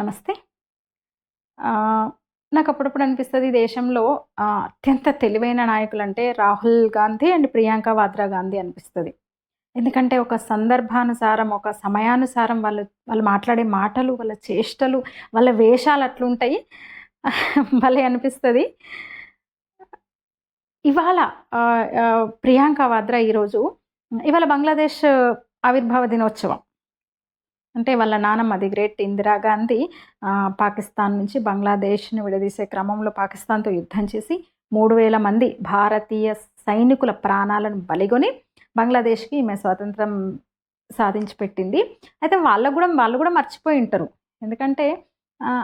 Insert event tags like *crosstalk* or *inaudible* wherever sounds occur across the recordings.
నమస్తే. నాకు అప్పుడప్పుడు అనిపిస్తుంది దేశంలో అత్యంత తెలివైన నాయకులు అంటే రాహుల్ గాంధీ అండ్ ప్రియాంక వాద్రా గాంధీ అనిపిస్తుంది ఎందుకంటే ఒక సందర్భానుసారం, ఒక సమయానుసారం వాళ్ళు వాళ్ళు మాట్లాడే మాటలు, వాళ్ళ చేష్టలు, వాళ్ళ వేషాలు అట్లుంటాయి. *laughs* భలే అనిపిస్తుంది ఇవాళ ప్రియాంక వాద్రా ఈరోజు ఇవాళ బంగ్లాదేశ్ ఆవిర్భావ దినోత్సవం. అంటే వాళ్ళ నానమ్మ ది గ్రేట్ ఇందిరా గాంధీ పాకిస్తాన్ నుంచి బంగ్లాదేశ్‌ని విడదీసే క్రమంలో పాకిస్తాన్‌తో యుద్ధం చేసి మూడు వేల మంది భారతీయ సైనికుల ప్రాణాలను బలిగొని బంగ్లాదేశ్‌కి ఈమె స్వాతంత్రం సాధించి పెట్టింది. అయితే వాళ్ళకు కూడా వాళ్ళు కూడా మర్చిపోయి ఉంటారు. ఎందుకంటే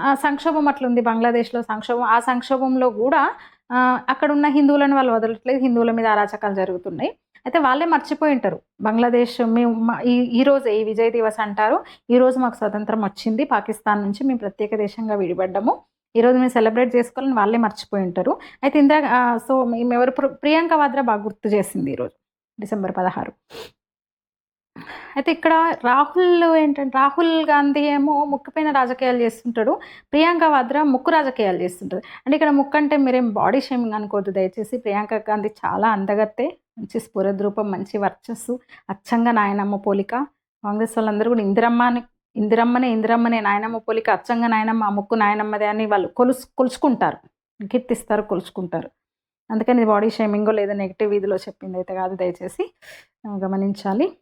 ఆ సంక్షోభం అట్లుంది బంగ్లాదేశ్‌లో సంక్షోభం. ఆ సంక్షోభంలో కూడా అక్కడ అక్కడున్న హిందువులను వాళ్ళు వదలట్లేదు. హిందువుల మీద అరాచకాలు జరుగుతున్నాయి. అయితే వాళ్ళే మర్చిపోయి ఉంటారు. బంగ్లాదేశ్ మేము ఈ ఈరోజే ఈ విజయ్ దివస్ అంటారు. ఈరోజు మాకు స్వతంత్రం వచ్చింది పాకిస్తాన్ నుంచి మేము ప్రత్యేక దేశంగా విడిపడ్డాము. ఈరోజు మేము సెలబ్రేట్ చేసుకోవాలని వాళ్ళే మర్చిపోయి ఉంటారు. అయితే ఇందిరా సో మేము ఎవరు ప్రియాంక వాద్రా బాగా గుర్తు చేసింది ఈరోజు. డిసెంబర్ 16. అయితే ఇక్కడ రాహుల్ ఏంటంటే రాహుల్ గాంధీ ఏమో ముక్కుపైన రాజకీయాలు చేస్తుంటాడు. ప్రియాంక వాద్రా ముక్కు రాజకీయాలు చేస్తుంటారు అంటే ఇక్కడ ముక్కు అంటే మీరేం బాడీ షేమింగ్ అనుకోవద్దు దయచేసి. ప్రియాంక గాంధీ చాలా అందగత్తే మంచి స్ఫురద్రూపం, మంచి వర్చస్సు, అచ్చంగా నాయనమ్మ పోలిక. కాంగ్రెస్ వాళ్ళందరూ కూడా ఇందిరమ్మ అని ఇందిరమ్మనే ఇందిరమ్మనే నాయనమ్మ పోలిక అచ్చంగా నాయనమ్మ, ఆ ముక్కు నాయనమ్మదే అని వాళ్ళు కొలుసు కొలుచుకుంటారు. కీర్తిస్తారు, కొలుచుకుంటారు. అందుకని ఇది బాడీ షేమింగో లేదా నెగిటివ్ వీధిలో చెప్పింది అయితే కాదు దయచేసి గమనించాలి.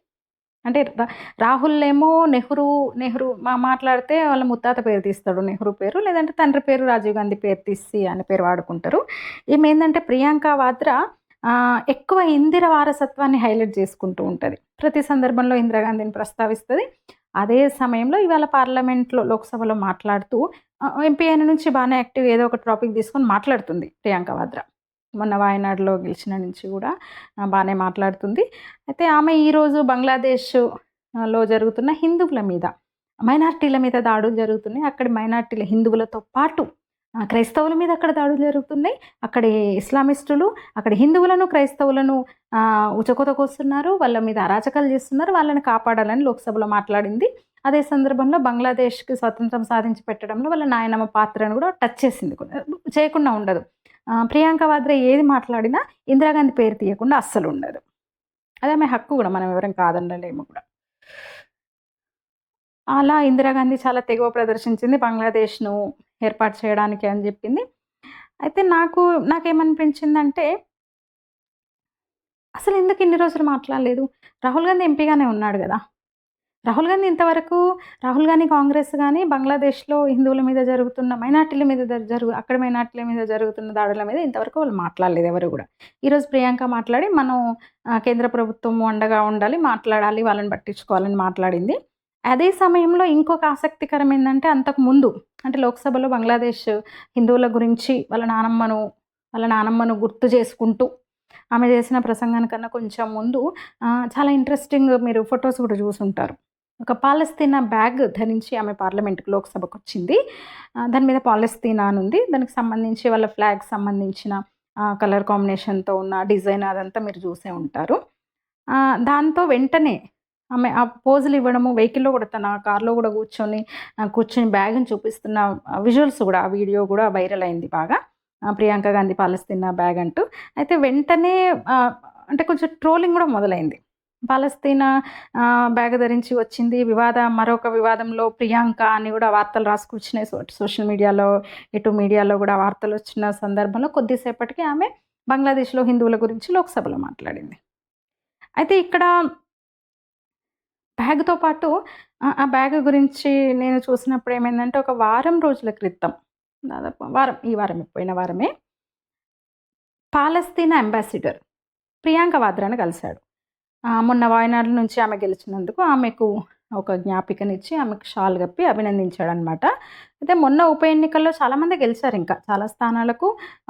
అంటే రాహుల్ ఏమో నెహ్రూ నెహ్రూ మా మాట్లాడితే వాళ్ళ ముత్తాత పేరు తీస్తాడు నెహ్రూ పేరు. లేదంటే తండ్రి పేరు రాజీవ్ గాంధీ పేరు తీసి అని పేరు వాడుకుంటారు. ఈమె ప్రియాంక వాద్రా ఎక్కువ ఇందిర వారసత్వాన్ని హైలైట్ చేసుకుంటూ ఉంటుంది ప్రతి సందర్భంలో ఇందిరాగాంధీని ప్రస్తావిస్తుంది అదే సమయంలో ఇవాళ పార్లమెంట్‌లో లోక్సభలో మాట్లాడుతూ ఎంపీ అయిన నుంచి బాగానే యాక్టివ్ ఏదో ఒక టాపిక్ తీసుకొని మాట్లాడుతుంది ప్రియాంక వాద్రా. మొన్న వాయనాడులో గెలిచిన నుంచి కూడా బాగానే మాట్లాడుతుంది. అయితే ఆమె ఈరోజు బంగ్లాదేశ్లో జరుగుతున్న హిందువుల మీద, మైనార్టీల మీద దాడులు జరుగుతున్నాయి. అక్కడి మైనార్టీల హిందువులతో పాటు క్రైస్తవుల మీద అక్కడ దాడులు జరుగుతున్నాయి. అక్కడ ఇస్లామిస్టులు, అక్కడ హిందువులను, క్రైస్తవులను ఆహ్, ఉచకోత కోస్తున్నారు. వాళ్ళ మీద అరాచకాలు చేస్తున్నారు. వాళ్ళని కాపాడాలని లోక్సభలో మాట్లాడింది. అదే సందర్భంలో బంగ్లాదేశ్‌కి స్వతంత్రం సాధించి పెట్టడంలో వాళ్ళ నాయనమ్మ పాత్రను కూడా టచ్ చేసింది. చేయకుండా ఉండదు. ప్రియాంక వాద్రే ఏది మాట్లాడినా ఇందిరాగాంధీ పేరు తీయకుండా అస్సలు ఉండదు. అదే ఆమె హక్కు కూడా మనం ఎవరం కాదనలేము కూడా. అలా ఇందిరాగాంధీ చాలా తెగువ ప్రదర్శించింది బంగ్లాదేశ్‌ను ఏర్పాటు చేయడానికి అని చెప్పింది. అయితే నాకు నాకేమనిపించిందంటే అసలు ఎందుకు ఇన్ని రోజులు మాట్లాడలేదు? రాహుల్ గాంధీ ఎంపీగానే ఉన్నాడు కదా రాహుల్ గాంధీ ఇంతవరకు రాహుల్ గాంధీ కాంగ్రెస్ కానీ బంగ్లాదేశ్‌లో హిందువుల మీద జరుగుతున్న మైనార్టీల మీద జరుగు అక్కడ మైనార్టీల మీద జరుగుతున్న దాడుల మీద ఇంతవరకు వాళ్ళు మాట్లాడలేదు ఎవరు కూడా ఈరోజు ప్రియాంక మాట్లాడి మనం కేంద్ర ప్రభుత్వం అండగా ఉండాలి, మాట్లాడాలి, వాళ్ళని పట్టించుకోవాలని మాట్లాడింది. అదే సమయంలో ఇంకొక ఆసక్తికరం ఏంటంటే అంతకుముందు అంటే లోక్సభలో బంగ్లాదేశ్ హిందువుల గురించి వాళ్ళ నానమ్మను వాళ్ళ నానమ్మను గుర్తు చేసుకుంటూ ఆమె చేసిన ప్రసంగానికన్నా కొంచెం ముందు చాలా ఇంట్రెస్టింగ్ మీరు ఫొటోస్ కూడా చూసుంటారు. ఒక పాలస్తీనా బ్యాగ్ ధరించి ఆమె పార్లమెంట్‌కి లోక్సభకు వచ్చింది దాని మీద పాలస్తీనా అని ఉంది. దానికి సంబంధించి వాళ్ళ ఫ్లాగ్ సంబంధించిన కలర్ కాంబినేషన్‌తో ఉన్న డిజైన్ అదంతా మీరు చూసే ఉంటారు. దాంతో వెంటనే ఆమె ఆ పోజులు ఇవ్వడము వెహికల్‌లో కూడా తన కార్‌లో కూడా కూర్చొని కూర్చొని బ్యాగ్‌ని చూపిస్తున్న విజువల్స్ కూడా ఆ వీడియో కూడా వైరల్ అయింది బాగా. ప్రియాంక గాంధీ పాలస్తీనా బ్యాగ్ అంటూ. అయితే వెంటనే అంటే కొంచెం ట్రోలింగ్ కూడా మొదలైంది. పాలస్తీనా బ్యాగ్ ధరించి వచ్చింది. వివాద మరొక వివాదంలో ప్రియాంక అని కూడా వార్తలు రాసుకొచ్చినాయి. సో సోషల్ మీడియాలో, ఇటు మీడియాలో కూడా వార్తలు వచ్చిన సందర్భంలో కొద్దిసేపటికి ఆమె బంగ్లాదేశ్‌లో హిందువుల గురించి లోక్సభలో మాట్లాడింది. అయితే ఇక్కడ బ్యాగ్‌తో పాటు ఆ బ్యాగ్ గురించి నేను చూసినప్పుడు ఏమైందంటే ఒక వారం రోజుల క్రితం దాదాపు వారం ఈ వారమే పోయిన వారమే పాలస్తీనా అంబాసిడర్ ప్రియాంక వాద్రాను కలిశాడు మొన్న వాయనాడు నుంచి ఆమె గెలిచినందుకు ఆమెకు ఒక జ్ఞాపికనిచ్చి ఆమెకు షాల్ కప్పి అభినందించాడనమాట. అయితే మొన్న ఉప ఎన్నికల్లో చాలామంది గెలిచారు ఇంకా చాలా స్థానాలకు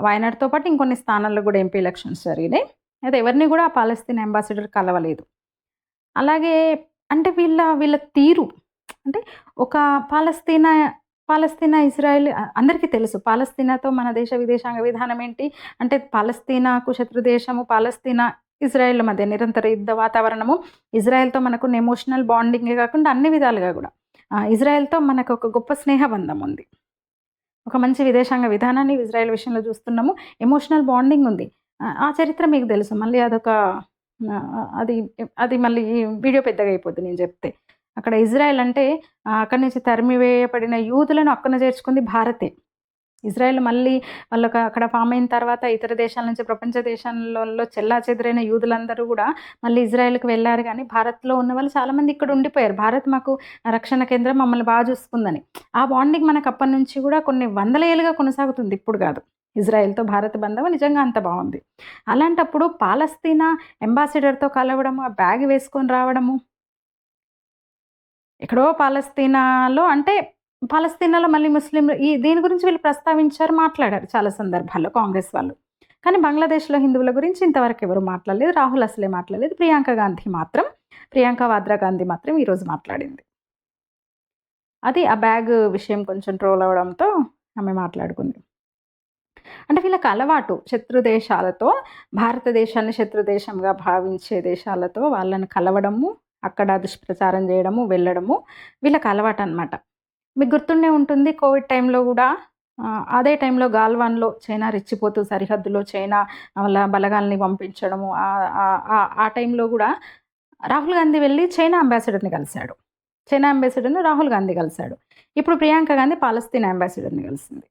వాయనాడుతో పాటు ఇంకొన్ని స్థానాల్లో కూడా ఎంపీ ఎలక్షన్స్ జరిగినాయి. అయితే ఎవరిని కూడా ఆ పాలస్తీన్ అంబాసిడర్ కలవలేదు. అలాగే అంటే వీళ్ళ వీళ్ళ తీరు అంటే ఒక పాలస్తీనా పాలస్తీనా, ఇజ్రాయెల్ అందరికీ తెలుసు. పాలస్తీనాతో మన దేశ విదేశాంగ విధానం ఏంటి అంటే పాలస్తీనాకు శత్రు దేశము పాలస్తీనా, ఇజ్రాయెల్ మధ్య నిరంతర యుద్ధ వాతావరణము. ఇజ్రాయెల్‌తో మనకు ఎమోషనల్ బాండింగే కాకుండా అన్ని విధాలుగా కూడా. ఇజ్రాయెల్‌తో మనకు ఒక గొప్ప స్నేహబంధం ఉంది. ఒక మంచి విదేశాంగ విధానాన్ని ఇజ్రాయెల్ విషయంలో చూస్తున్నాము. ఎమోషనల్ బాండింగ్ ఉంది. ఆ చరిత్ర మీకు తెలుసు. మళ్ళీ అదొక అది అది మళ్ళీ వీడియో పెద్దగా అయిపోద్ది నేను చెప్తే. అక్కడ ఇజ్రాయెల్ అంటే అక్కడి నుంచి తరిమివేయబడిన యూదులను అక్కన చేర్చుకుంది భారతే. ఇజ్రాయెల్ మళ్ళీ వాళ్ళకి అక్కడ ఫామ్ అయిన తర్వాత ఇతర దేశాల నుంచి ప్రపంచ దేశాలలో చెల్లాచెదురైన యూదులందరూ కూడా మళ్ళీ ఇజ్రాయెల్‌కి వెళ్ళారు కానీ భారత్‌లో ఉన్న వాళ్ళు చాలామంది ఇక్కడ ఉండిపోయారు. భారత్ మాకు రక్షణ కేంద్రం మమ్మల్ని బాగా చూసుకుందని. ఆ బాండింగ్ మనకు అప్పటినుంచి కూడా కొన్ని వందల ఏళ్ళుగా కొనసాగుతుంది. ఇప్పుడు కాదు ఇజ్రాయెల్‌తో భారత బంధం నిజంగా అంత బాగుంది అలాంటప్పుడు పాలస్తీనా అంబాసిడర్‌తో కలవడము, ఆ బ్యాగ్ వేసుకొని రావడము ఎక్కడో పాలస్తీనాలో అంటే పాలస్తీనాలో మళ్ళీ ముస్లింలు ఈ దీని గురించి వీళ్ళు ప్రస్తావించారు, మాట్లాడారు చాలా సందర్భాల్లో కాంగ్రెస్ వాళ్ళు. కానీ బంగ్లాదేశ్‌లో హిందువుల గురించి ఇంతవరకు ఎవరు మాట్లాడలేదు. రాహుల్ అసలే మాట్లాడలేదు. ప్రియాంక గాంధీ మాత్రం ప్రియాంక వాద్రా గాంధీ మాత్రం ఈరోజు మాట్లాడింది. అది ఆ బ్యాగ్ విషయం కొంచెం ట్రోల్ అవ్వడంతో ఆమె మాట్లాడుకుంది. అంటే వీళ్ళకి అలవాటు శత్రు దేశాలతో భారతదేశాన్ని శత్రు దేశంగా భావించే దేశాలతో వాళ్ళని కలవడము, అక్కడ దుష్ప్రచారం చేయడము, వెళ్ళడము వీళ్ళకి అలవాటు అనమాట మీకు గుర్తుండే ఉంటుంది కోవిడ్ టైంలో కూడా అదే టైంలో గాల్వాన్‌లో చైనా రెచ్చిపోతూ సరిహద్దులో చైనా వాళ్ళ బలగాల్ని పంపించడము ఆ టైంలో కూడా రాహుల్ గాంధీ వెళ్ళి చైనా అంబాసిడర్‌ని కలిశాడు. చైనా అంబాసిడర్‌ని రాహుల్ గాంధీ కలిశాడు. ఇప్పుడు ప్రియాంక గాంధీ పాలస్తీన్ అంబాసిడర్‌ని కలిసింది.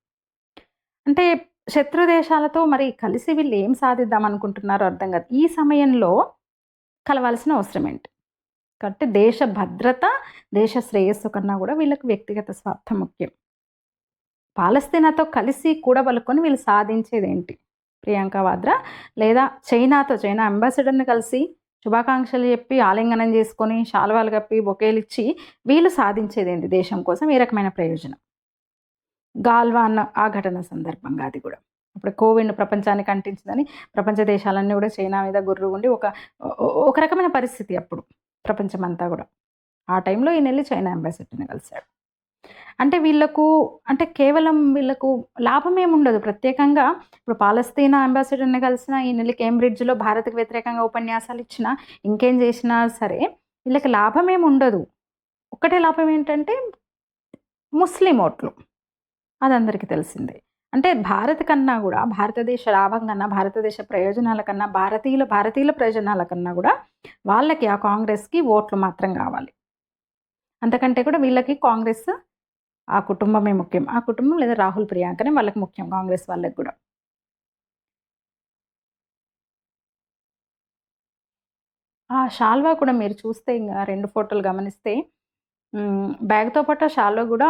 అంటే శత్రు దేశాలతో మరి కలిసి వీళ్ళు ఏం సాధిద్దాం అనుకుంటున్నారో అర్థం కాదు. ఈ సమయంలో కలవాల్సిన అవసరం ఏంటి? కాబట్టి దేశ భద్రత, దేశ శ్రేయస్సు కన్నా కూడా వీళ్ళకి వ్యక్తిగత స్వార్థం ముఖ్యం. పాలస్తీనాతో కలిసి కూడబలుకొని వీళ్ళు సాధించేదేంటి? ప్రియాంక వాద్రా లేదా చైనాతో చైనా అంబాసిడర్‌ని కలిసి శుభాకాంక్షలు చెప్పి, ఆలింగనం చేసుకొని, శాలువాలు కప్పి, బొకేలిచ్చి వీళ్ళు సాధించేదేంటి దేశం కోసం? ఏ రకమైన ప్రయోజనం? గాల్వాన్ ఆ ఘటన సందర్భంగా అది కూడా ఇప్పుడు కోవిడ్ ప్రపంచానికి అంటించిందని ప్రపంచ దేశాలన్నీ కూడా చైనా మీద గుర్రు ఉండి ఒక ఒక రకమైన పరిస్థితి అప్పుడు ప్రపంచమంతా కూడా ఆ టైంలో ఈయనెళ్ళి చైనా అంబాసిడర్‌ని కలిసాడు. అంటే వీళ్ళకు అంటే కేవలం వీళ్ళకు లాభం ఏముండదు ప్రత్యేకంగా ఇప్పుడు పాలస్తీనా అంబాసిడర్‌ని కలిసినా, నెల కేంబ్రిడ్జ్‌లో భారత్‌కి వ్యతిరేకంగా ఉపన్యాసాలు ఇచ్చినా, ఇంకేం చేసినా సరే వీళ్ళకి లాభం ఏం ఉండదు ఒక్కటే లాభం ఏంటంటే ముస్లిం ఓట్లు. అది అందరికీ తెలిసిందే. అంటే భారత్ కన్నా కూడా భారతదేశ లాభం కన్నా, భారతదేశ ప్రయోజనాల కన్నా, భారతీయుల భారతీయుల ప్రయోజనాల కన్నా కూడా వాళ్ళకి ఆ కాంగ్రెస్‌కి ఓట్లు మాత్రం కావాలి అంతకంటే కూడా వీళ్ళకి కాంగ్రెస్ ఆ కుటుంబమే ముఖ్యం. ఆ కుటుంబం లేదా రాహుల్, ప్రియాంకనే వాళ్ళకి ముఖ్యం కాంగ్రెస్ వాళ్ళకి కూడా ఆ శాల్వా కూడా మీరు చూస్తే ఇంకా రెండు ఫోటోలు గమనిస్తే బ్యాగ్‌తో పాటు శాల్వా కూడా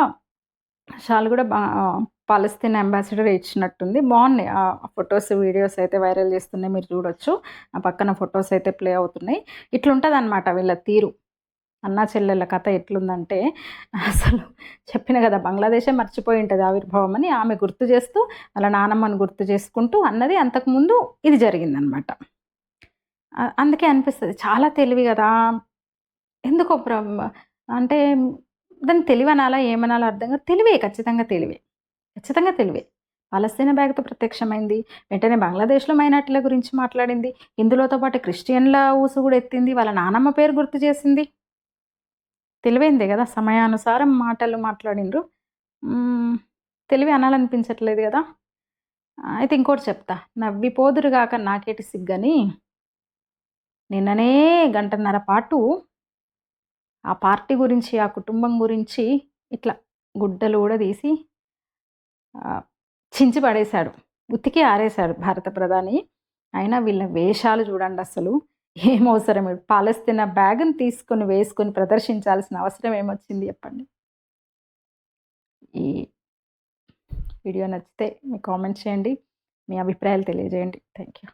షాల్ కూడా బా పాలస్తీన్ అంబాసిడర్ ఇచ్చినట్టుంది. బాగున్నాయి ఆ ఫొటోస్ వీడియోస్ అయితే వైరల్ చేస్తున్నాయి. మీరు చూడొచ్చు. ఆ పక్కన ఫొటోస్ అయితే ప్లే అవుతున్నాయి. ఇట్లుంటదనమాట వీళ్ళ తీరు. అన్నా చెల్లెళ్ళ కథ ఎట్లుందంటే అసలు చెప్పిన కదా బంగ్లాదేశే మర్చిపోయి ఉంటుంది ఆవిర్భావం అని. ఆమె గుర్తు చేస్తూ వాళ్ళ నానమ్మను గుర్తు చేసుకుంటూ అన్నది అంతకుముందు ఇది జరిగిందనమాట. అందుకే అనిపిస్తుంది చాలా తెలివి కదా ఎందుకో అంటే దాన్ని తెలివనాలా? ఏమనాలో అర్థం కాదు. తెలివే ఖచ్చితంగా తెలివే. ఖచ్చితంగా తెలివే. పాలస్తీనా బ్యాగ్‌తో ప్రత్యక్షమైంది. వెంటనే బంగ్లాదేశ్‌లో మైనార్టీల గురించి మాట్లాడింది. ఇందులోతో పాటు క్రిస్టియన్‌ల ఊసు కూడా ఎత్తింది. వాళ్ళ నానమ్మ పేరు గుర్తు చేసింది. తెలివైందే కదా సమయానుసారం మాటలు మాట్లాడిండ్రు. తెలివి అనాలనిపించట్లేదు కదా అయితే ఇంకోటి చెప్తా. నవ్విపోదురుగాక నాకేటి సిగ్గని నిన్ననే గంటన్నర పాటు ఆ పార్టీ గురించి, ఆ కుటుంబం గురించి ఇట్లా గుడ్డలు కూడా తీసి చించి పడేశాడు. ఉతికి ఆరేశాడు భారత ప్రధాని. అయినా వీళ్ళ వేషాలు చూడండసలు. ఏం అవసరం పాలస్తీనా బ్యాగ్‌ని తీసుకొని వేసుకొని ప్రదర్శించాల్సిన అవసరం ఏమొచ్చింది చెప్పండి? ఈ వీడియో నచ్చితే మీ కామెంట్ చేయండి. మీ అభిప్రాయాలు తెలియజేయండి. Thank you.